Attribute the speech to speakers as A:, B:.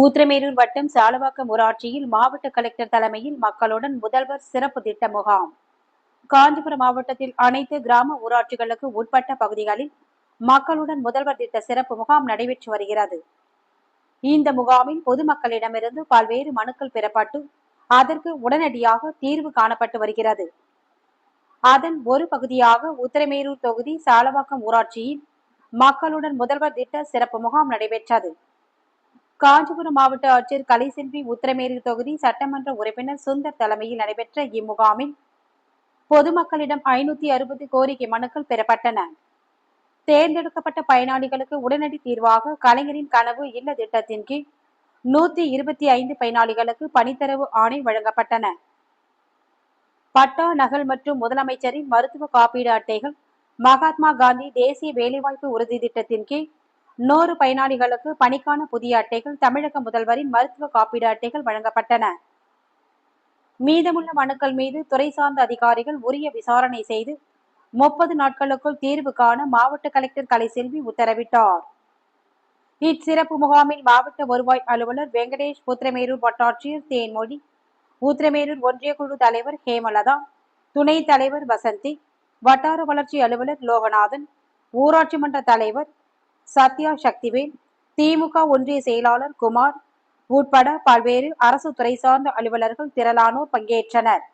A: உத்திரமேரூர் வட்டம் சாலவாக்கம் ஊராட்சியில் மாவட்ட கலெக்டர் தலைமையில் மக்களுடன் முதல்வர் சிறப்பு திட்ட முகாம். காஞ்சிபுரம் மாவட்டத்தில் அனைத்து கிராம ஊராட்சிகளுக்கு உட்பட்ட பகுதிகளில் மக்களுடன் முதல்வர் திட்ட சிறப்பு முகாம் நடைபெற்று வருகிறது. இந்த முகாமில் பொதுமக்களிடமிருந்து பல்வேறு மனுக்கள் பெறப்பட்டு அதற்கு உடனடியாக தீர்வு காணப்பட்டு வருகிறது. அதன் ஒரு பகுதியாக உத்திரமேரூர் தொகுதி சாலவாக்கம் ஊராட்சியில் மக்களுடன் முதல்வர் திட்ட சிறப்பு முகாம் நடைபெற்றது. காஞ்சிபுரம் மாவட்ட ஆட்சியர் கலைசெல்வி உத்திரமேரூர் தொகுதி சட்டமன்ற உறுப்பினர் சுந்தர் தலைமையில் நடைபெற்ற இம்முகாமில் பொதுமக்களிடம் ஐநூத்தி அறுபது கோரிக்கை மனுக்கள் பெறப்பட்டன. தேர்ந்தெடுக்கப்பட்ட பயனாளிகளுக்கு உடனடி தீர்வாக கலைஞரின் கனவு இல்ல திட்டத்தின் கீழ் நூத்தி இருபத்தி ஐந்து பயனாளிகளுக்கு பணித்தரவு ஆணை வழங்கப்பட்டன. பட்டா நகல் மற்றும் முதலமைச்சரின் மருத்துவ காப்பீடு அட்டைகள் மகாத்மா காந்தி தேசிய வேலைவாய்ப்பு உறுதி திட்டத்தின் கீழ் நூறு பயனாளிகளுக்கு பணிக்கான புதிய அட்டைகள் தமிழக முதல்வரின் மருத்துவ காப்பீடு அட்டைகள் வழங்கப்பட்டன. மீதமுள்ள மனுக்கள் மீது துறை சார்ந்த அதிகாரிகள் உரிய விசாரணை செய்து முப்பது நாட்களுக்குள் தீர்வு காண மாவட்ட கலெக்டர் கலைசெல்வி உத்தரவிட்டார். இச்சிறப்பு முகாமில் மாவட்ட வருவாய் அலுவலர் வெங்கடேஷ் உத்திரமேரூர் வட்டாட்சியர் தேன்மொழி உத்திரமேரூர் ஒன்றிய குழு தலைவர் ஹேமலதா துணைத் தலைவர் வசந்தி வட்டார வளர்ச்சி அலுவலர் லோகநாதன் ஊராட்சி மன்ற தலைவர் சத்யா சக்திவேல் திமுக ஒன்றிய செயலாளர் குமார் உட்பட பல்வேறு அரசு துறை சார்ந்த அலுவலர்கள் திரளானோர் பங்கேற்றனர்.